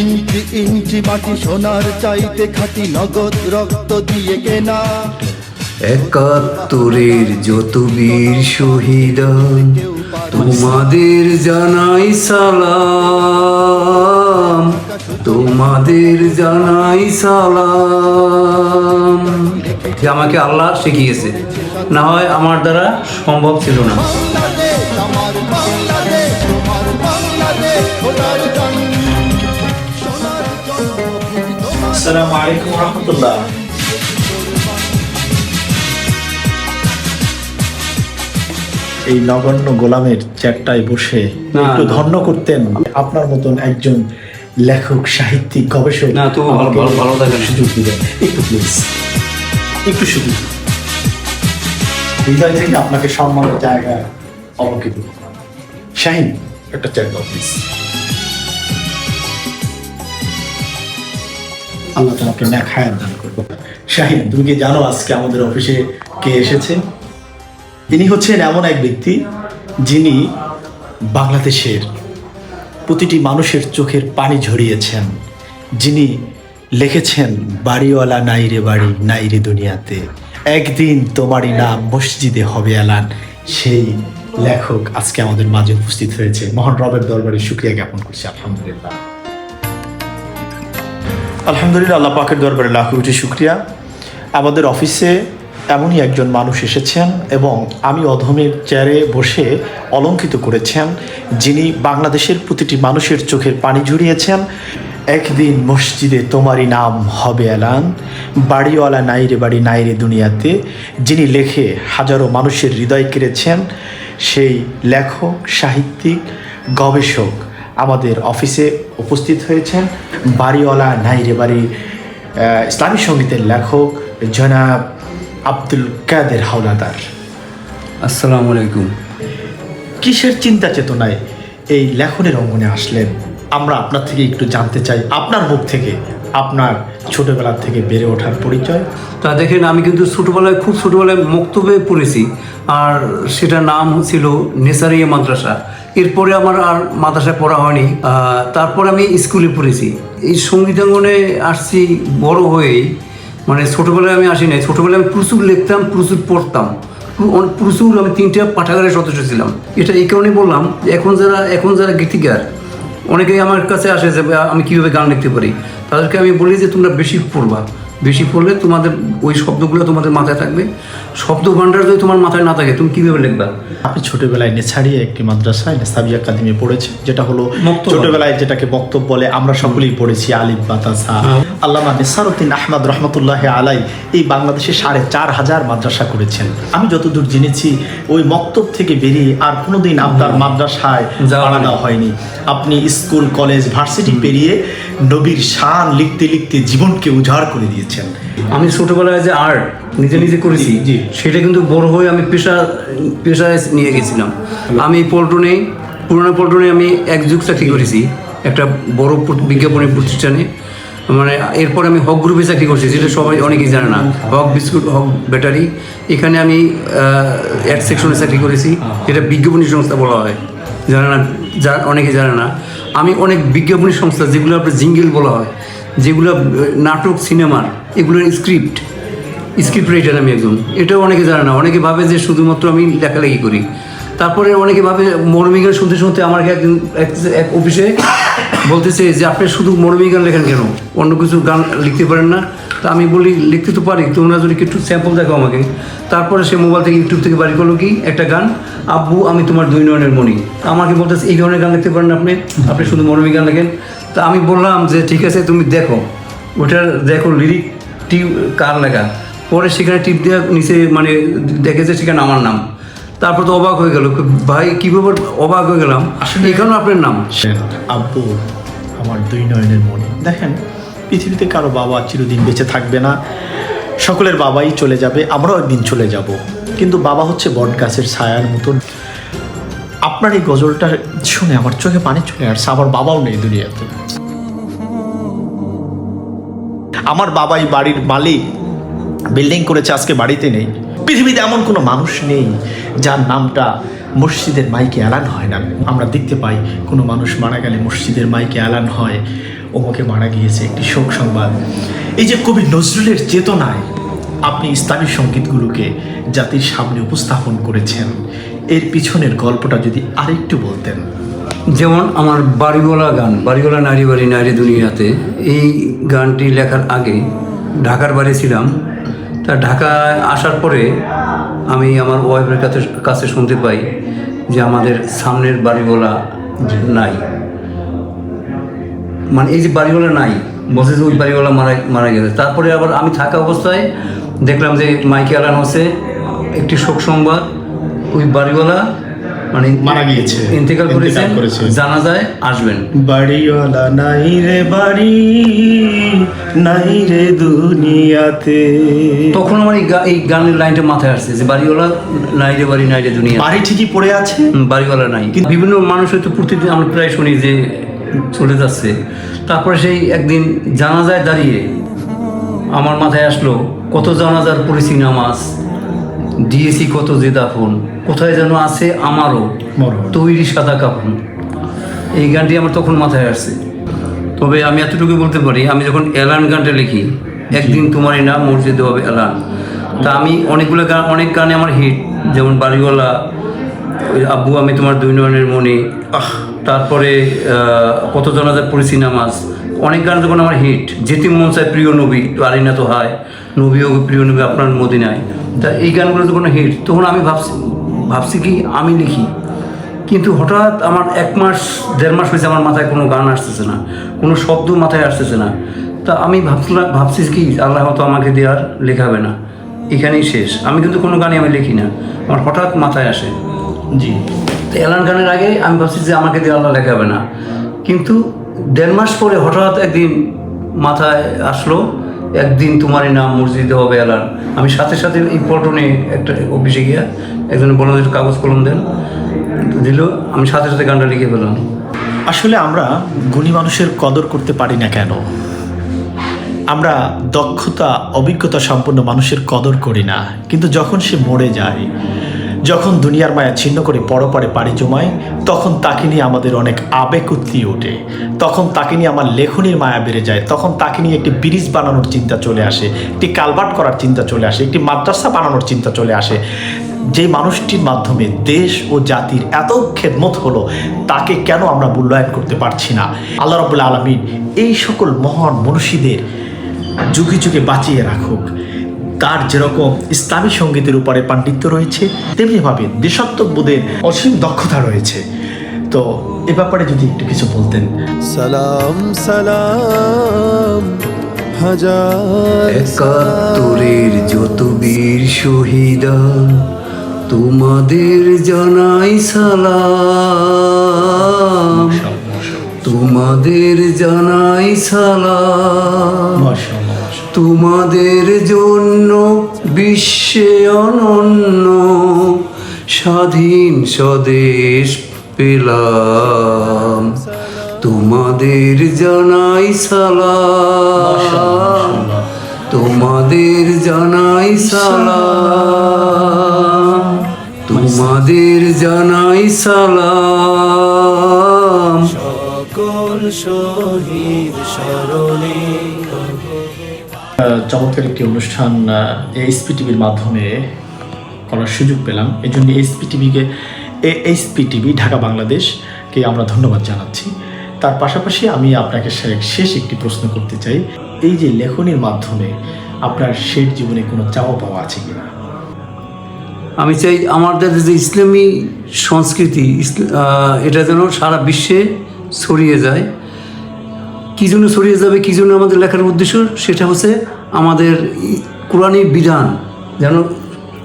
ইঞ্চি ইঞ্চি মাটি সোনার চাইতে খাটি নগদ রক্ত দিয়ে কেনা। একাত্তরের যত বীর শহীদ তোমাদের জানাই সালাম তোমাদের জানাই সালাম। যে আমাকে আল্লাহ শিখিয়েছে না হয় আমার দ্বারা সম্ভব ছিল না। আসসালামু আলাইকুম রহমতুল্লাহ। এই নগণ্য গোলামের চ্যাটটায় বসে একটু ধন্য করতেন আপনার মতন একজন লেখক সাহিত্যিক গবেষক। না, তবু ভালো- ভালো- ভালো থাকেন। সুযোগ দিবেন। একটু প্লিজ একটু সুযোগ। হৃদয় থেকে আপনাকে সম্মানের জায়গায় অবকিত শাহিন একটা চ্যাট দাও প্লিজ আল্লাহ তোমাকে ন্যাক দান করব। শাহিন, তুমি কি জানো আজকে আমাদের অফিসে কে এসেছে? ইনি হচ্ছেন এমন এক ব্যক্তি যিনি বাংলাদেশের প্রতিটি মানুষের চোখের পানি ঝরিয়েছেন। যিনি লিখেছেন, বাড়িওয়ালা নাইরে বাড়ি নাইরে দুনিয়াতে। একদিন তোমারই নাম মসজিদে হবে এলান। সেই লেখক আজকে আমাদের মাঝে উপস্থিত হয়েছে। মহান রবের দরবারে শুক্রিয়া জ্ঞাপন করছি, আলহামদুলিল্লাহ। আলহামদুলিল্লাহ, আল্লাহ পাকের দরবারে লাখ কোটি শুক্রিয়া। আমাদের অফিসে এমনই একজন মানুষ এসেছেন এবং আমি অধমের চেয়ারে বসে অলঙ্কিত করেছেন, যিনি বাংলাদেশের প্রতিটি মানুষের চোখের পানি ঝরিয়েছেন। একদিন মসজিদে তোমারই নাম হবে এলান, বাড়িওয়ালা নাইরে বাড়ি নাইরে দুনিয়াতে, যিনি লেখে হাজারো মানুষের হৃদয় কেড়েছেন, সেই লেখক, সাহিত্যিক, গবেষক আমাদের অফিসে উপস্থিত হয়েছেন। বাড়িওয়ালা নাইরে বাড়ি ইসলামী সঙ্গীতের লেখক জনাব আব্দুল কাদের হাওলাদার। আসসালামু আলাইকুম। কিসের চিন্তা চেতনায় এই লেখনের অঙ্গনে আসলেন? আমরা আপনার থেকে একটু জানতে চাই আপনার মুখ থেকে। আপনার ছোটবেলা থেকে বেড়ে ওঠার পরিচয়? তা দেখেন, আমি কিন্তু ছোটোবেলায়, খুব ছোটোবেলায় মক্তবে পড়েছি। আর সেটা নাম ছিল নেসারিয়া মাদ্রাসা। এরপরে আমার আর মাদ্রাসায় পড়া হয়নি। তারপর আমি স্কুলে পড়েছি। এই সঙ্গীতাঙ্গনে আসছি বড় হয়েই। মানে ছোটোবেলায় আমি আসি নাই। ছোটোবেলায় আমি প্রচুর লিখতাম, প্রচুর পড়তাম। প্রচুর আমি তিনটে পাঠাগারের সদস্য ছিলাম। এটা এই কারণে বললাম, এখন যারা এখন যারা গীতিকার অনেকেই আমার কাছে আসে যে আমি কীভাবে গান লিখতে পারি? তাদেরকে আমি বলি যে, তোমরা বেশি পড়বা। বেশি পড়লে তোমাদের ওই শব্দগুলো তোমাদের মাথায় থাকবে। শব্দ ভাণ্ডার যদি তোমার মাথায় না থাকে তুমি কীভাবে লিখবা? আপনি ছোটবেলায় নেছাড়িয়ে একটি মাদ্রাসায় নেসাবি একাডেমি পড়েছে যেটা হলো। ছোটবেলায় যেটাকে বক্তব্য বলে আমরা সকলেই পড়েছি আলিফ বাতাসা। আল্লামা নেসারুদ্দিন আহমদ রহমতুল্লাহ আলাই এই বাংলাদেশে সাড়ে চার হাজার মাদ্রাসা করেছেন। আমি যতদূর জেনেছি ওই মক্তব থেকে বেরিয়ে আর কোনোদিন আপনার মাদ্রাসায় যাওয়া দেওয়া হয়নি। আপনি স্কুল কলেজ ভার্সিটি পেরিয়ে নবীর শান লিখতে লিখতে জীবনকে উজাড় করে দিয়েছেন। আমি ছোটবেলায় যে আর্ট নিজে নিজে করেছি। সেটা কিন্তু বড় হয়ে আমি পেশা পেশায় নিয়ে গেছিলাম। আমি পল্টনে পুরোনো পল্টনে আমি এক যুগ চাকরি করেছি একটা বড় বিজ্ঞাপনের প্রতিষ্ঠানে। মানে এরপর আমি হক গ্রুপে চাকরি করছি যেটা সবাই অনেকেই জানে না। Haque biscuit Haque battery. এখানে আমি অ্যাড সেকশনে চাকরি করেছি যেটা বিজ্ঞাপনী সংস্থা বলা হয়। জানে না যা অনেকে জানে না। আমি অনেক বিজ্ঞাপনী সংস্থা, যেগুলো আপনার জিঙ্গেল বলা হয়, যেগুলো নাটক সিনেমার এগুলোর স্ক্রিপ্ট স্ক্রিপ্ট রাইটার আমি একজন। এটাও অনেকে জানে না। অনেকে ভাবে যে শুধুমাত্র আমি লেখালেখি করি। তারপরে অনেকে ভাবে মরমিগান শুনতে শুনতে আমার একদিন এক- এক অফিসে বলতেছে যে আপনি শুধু মরমিগান লেখেন কেন? অন্য কিছু গান লিখতে পারেন না। তা আমি বলি, লিখতে তো পারি, তোমরা যদি একটু স্যাম্পল দেখো আমাকে। তারপরে সে মোবাইল থেকে ইউটিউব থেকে বাড়ি করল কি? একটা গান, আব্বু, আমি তোমার দুই নয়নের তা আমাকে বলতেছে, এই ধরনের গান লিখতে পারেন আপনি। আপনি শুধু মরমি গান লেখেন। তা আমি বললাম যে, ঠিক আছে, তুমি দেখো। ওটার দেখো লিরিক টিপ কার লেখা? পরে সেখানে টিপ দেওয়া, নিচে মানে দেখেছে সেখানে আমার নাম। তারপর তো অবাক হয়ে গেল। ভাই কী ব্যাপার অবাক হয়ে গেলাম। আসলে- এখানেও আপনার নাম? আব্বু আমার দুই নয়নের মনে দেখেন পৃথিবীতে কারও বাবা চিরদিন বেঁচে থাকবে না। সকলের বাবাই চলে যাবে আমরাও একদিন চলে যাব। কিন্তু বাবা হচ্ছে বট গাছের ছায়ার মতন। আপনার এই গজলটা শুনে আমার চোখে পানি চলে আসছে আমার বাবাও নেই দুনিয়াতে। আমার বাবাই বাড়ির মালিক বিল্ডিং করেছে আজকে বাড়িতে নেই। পৃথিবীতে এমন কোনো মানুষ নেই যার নামটা মসজিদের মাইকে অ্যালান হয় না। আমরা দেখতে পাই কোনো মানুষ মারা গেলে মসজিদের মাইকে অ্যালান হয়। অমুকে মারা গিয়েছে একটি শোক সংবাদ। এই যে কবি নজরুলের চেতনায় আপনি ইসলামী সঙ্গীতগুলোকে জাতির সামনে উপস্থাপন করেছেন, এর পিছনের গল্পটা যদি আরেকটু বলতেন। যেমন আমার বাড়িওয়ালা গান, বাড়িওয়ালা নারী বাড়ি, নারী দুনিয়াতে, এই গানটি লেখার আগে ঢাকার বাড়ি ছিলাম। তা ঢাকায় আসার পরে আমি আমার ওয়াইফের কাছে কাছে শুনতে পাই যে আমাদের সামনের বাড়িওয়ালা নাই মানে এই যে বাড়িওয়ালা নাই বলছে যে ওই বাড়িওয়ালা মারা মারা গেছে তারপরে আবার আমি থাকা অবস্থায় দেখলাম যে মাইকে আলান হচ্ছে একটি শোক সংবাদ ওই বাড়িওয়ালা মানে মারা গিয়েছে। ইন্তেকাল করেছে। জানা যায় আসবেন বাড়িওয়ালা নাই রে বাড়ি নাই রে দুনিয়াতে। তখন আমার এই এই গানের লাইনটা মাথায় আসছে যে বাড়িওয়ালা নাই রে বাড়ি নাই রে দুনিয়া বাড়ি ঠিকই পড়ে আছে? বাড়িওয়ালা নাই। কিন্তু বিভিন্ন মানুষ হয়তো প্রতিদিন আমরা প্রায় শুনি যে চলে যাচ্ছে। তারপরে সেই একদিন জানাজায় দাঁড়িয়ে আমার মাথায় আসলো কত জানাজার পড়েছি নামাজ দিয়েছি কত যে দাফন কোথায় যেন আছে আমারও তৈরি সাদা কাফন এই গানটি আমার তখন মাথায় আসছে। তবে আমি এতটুকু বলতে পারি আমি যখন এলান গানটা লিখি একদিন তোমারই নাম মসজিদে হবে এলান তা আমি অনেকগুলো গান অনেক গানে আমার হিট যেমন বাড়িওয়ালা আব্বু আমি তোমার দুই নয়নের মনে আহ, তারপরে কত জনাজার পড়েছি নামাজ অনেক গান যখন আমার হিট যেটি মন চায় প্রিয় নবী পারি না তো হায় নবী ও প্রিয় নবী আপনার মদিনায়। তা এই গানগুলো যখন হিট তখন আমি ভাবছি ভাবছি কি আমি লিখি। কিন্তু হঠাৎ আমার এক মাস, দেড় মাস হয়েছে আমার মাথায় কোনো গান আসতেছে না, কোনো শব্দ মাথায় আসতেছে না। তা আমি ভাবছিলাম ভাবছি কি আল্লাহ হয়তো আমাকে দেওয়ার লেখাবে না। এখানেই শেষ। আমি কিন্তু কোনো গানই আমি লিখি না। আমার হঠাৎ মাথায় আসে। জি। তো এলান গানের আগে আমি ভাবছি যে আমাকে দিয়ে আল্লাহ লেখাবে না। কিন্তু দেড় মাস পরে হঠাৎ একদিন মাথায় আসলো, একদিন তোমারই নাম মসজিদে হবে এলান আমি সাথে সাথে এই পল্টনে একটা অফিসে গিয়া একজন বললাম কাগজ কলম দেন। দিল, আমি সাথে সাথে গানটা লিখে ফেলাম আসলে আমরা গুণী মানুষের কদর করতে পারি না কেন? আমরা দক্ষতা, অভিজ্ঞতা সম্পন্ন মানুষের কদর করি না। কিন্তু যখন সে মরে যায়, যখন দুনিয়ার মায়া ছিন্ন করে পরপারে পাড়ি জমায়, তখন তাকে নিয়ে আমাদের অনেক আবেগ উত্তিয়ে ওঠে। তখন তাকে নিয়ে আমার লেখনির মায়া বেড়ে যায়। তখন তাকে নিয়ে একটি ব্রিজ বানানোর চিন্তা চলে আসে, একটি কালভার্ট করার চিন্তা চলে আসে, একটি মাদ্রাসা বানানোর চিন্তা চলে আসে। যে মানুষটির মাধ্যমে দেশ ও জাতির এত খেদমত হলো তাকে কেন আমরা মূল্যায়ন করতে পারছি না? আল্লাহ রবুল্লা আলমিন এই সকল মহান মনীষীদের যুগে যুগে বাঁচিয়ে রাখুক। তার যেরকম ইসলামী সঙ্গীতের উপরে পাণ্ডিত্য রয়েছে তেমনিভাবে দেশাত্মক বোধের অসীম দক্ষতা রয়েছে। তো এ ব্যাপারে যদি একটু কিছু বলতেন। সালাম সালাম হাজার একাত্তরের যত বীর শহীদা তোমাদের জানাই সালাম। তোমাদের জানাই সালাম। তোমাদের জন্য বিশ্বে অনন্য স্বাধীন স্বদেশ পেলাম। তোমাদের জানাই সালাম। তোমাদের জানাই সালাম। তোমাদের জানাই সালাম। সকল শহীদ স্মরণে চমৎকার একটি অনুষ্ঠান এইচপি টিভির মাধ্যমে করার সুযোগ পেলাম। এই জন্য এইচপি টিভিকে এইচপি টিভি ঢাকা বাংলাদেশকে আমরা ধন্যবাদ জানাচ্ছি। তার পাশাপাশি আমি আপনাকে শেষ একটি প্রশ্ন করতে চাই। এই যে লেখনির মাধ্যমে আপনার শেষ জীবনে কোনো চাওয়া পাওয়া আছে কিনা? আমি চাই আমাদের যে ইসলামী সংস্কৃতি এটা যেন সারা বিশ্বে ছড়িয়ে যায়। কী জন্য ছড়িয়ে যাবে কী জন্য আমাদের লেখার উদ্দেশ্য সেটা হচ্ছে আমাদের কোরআনী বিধান যেন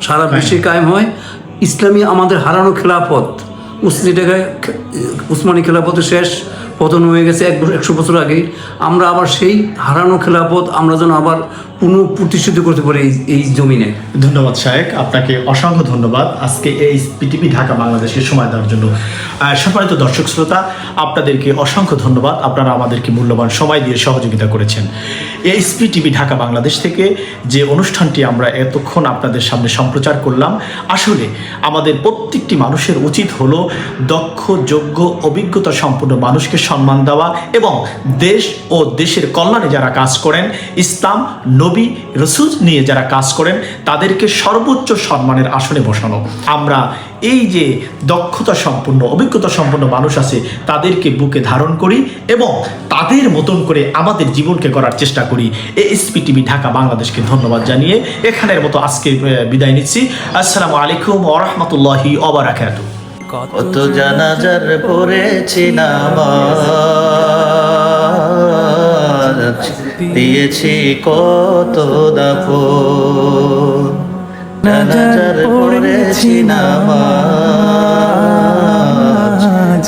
সারা বিশ্বে কায়েম হয়। ইসলামী আমাদের হারানো খেলাফত টাকায় উসমানী খেলাফতের শেষ পতন হয়ে গেছে এক একশো বছর আগে আমরা আবার সেই হারানো খেলাফত আমরা যেন আবার পুনঃপ্রতিষ্ঠিত করতে পারি এই- এই জমিনে। ধন্যবাদ শায়েক। আপনাকে অসংখ্য ধন্যবাদ। আজকে এই পিটিভি ঢাকা বাংলাদেশের সময় দেওয়ার জন্য। সম্মানিত দর্শক শ্রোতা, আপনাদেরকে অসংখ্য ধন্যবাদ। আপনারা আমাদেরকে মূল্যবান সময় দিয়ে সহযোগিতা করেছেন। এই টিভি ঢাকা বাংলাদেশ থেকে যে অনুষ্ঠানটি আমরা এতক্ষণ আপনাদের সামনে সম্প্রচার করলাম, আসলে আমাদের প্রত্যেকটি মানুষের উচিত হলো দক্ষ, যোগ্য, অভিজ্ঞতা সম্পন্ন মানুষকে সম্মান দেওয়া এবং দেশ ও দেশের কল্যাণে যারা কাজ করেন, ইসলাম, নবী, রসুল নিয়ে যারা কাজ করেন, তাদেরকে সর্বোচ্চ সম্মানের আসনে বসানো। আমরা এই যে দক্ষতা সম্পন্ন, অভিজ্ঞতা সম্পন্ন মানুষ আছে, তাদেরকে বুকে ধারণ করি এবং তাদের মতন করে আমাদের জীবনকে করার চেষ্টা করি। এএসপি টিভি ঢাকা বাংলাদেশকে ধন্যবাদ জানিয়ে এখানের মতো আজকে বিদায় নিচ্ছি। আসসালামু আলাইকুম ওরহমতুল্লাহি অবরাকাতু কত জানাজার পড়েছি নামাজ দিয়েছি কত দাফন। জানাজার পড়েছি নামাজ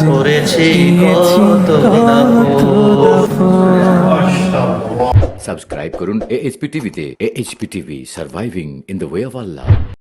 পড়েছি কত দাফন। সাবস্ক্রাইব করুন এএচপি টিভিতে AHP TV surviving in the way of Allah